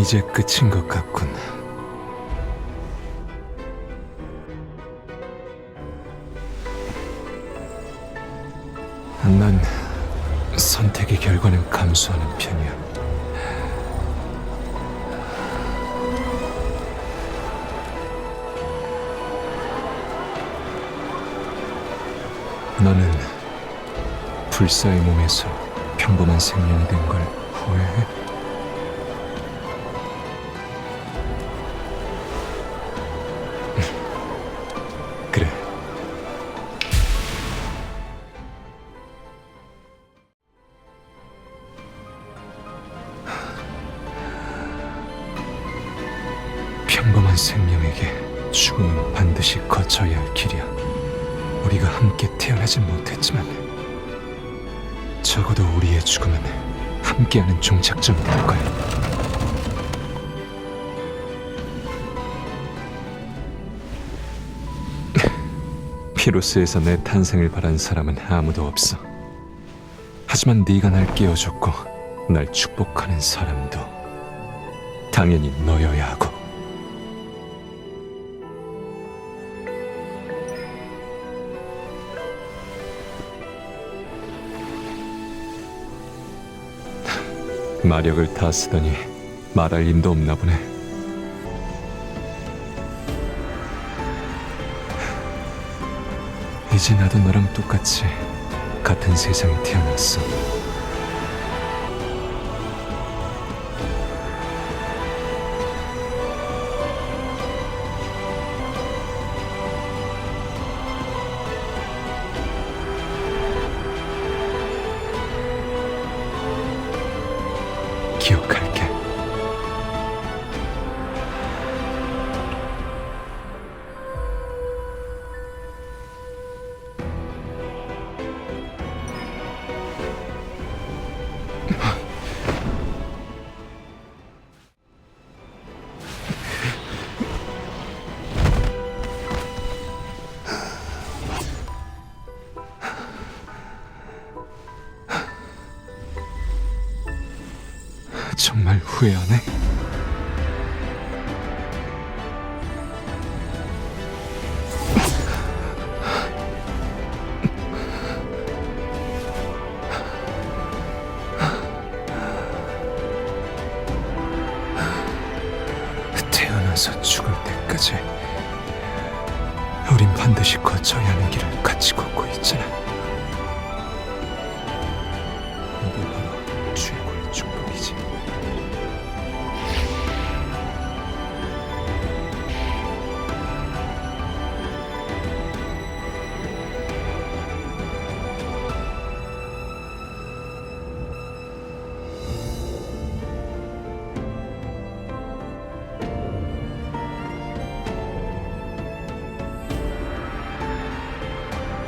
이제 끝인 것 같군. 난 선택의 결과는 감수하는 편이야. 너는 불사의 몸에서 평범한 생명이 된 걸 후회해? 평범한 생명에게 죽음은 반드시 거쳐야 할 길이야. 우리가 함께 태어나진 못했지만 적어도 우리의 죽음은 함께하는 종착점이 될 거야. 피로스에서 내 탄생을 바란 사람은 아무도 없어. 하지만 네가 날 깨워줬고 날 축복하는 사람도 당연히 너여야 하고. 마력을 다 쓰더니 말할 힘도 없나 보네. 이제 나도 너랑 똑같이 같은 세상에 태어났어. you. 정말 후회하네. 태어나서 죽을 때까지 우린 반드시 거쳐야 하는 길을 같이 걷고 있잖아.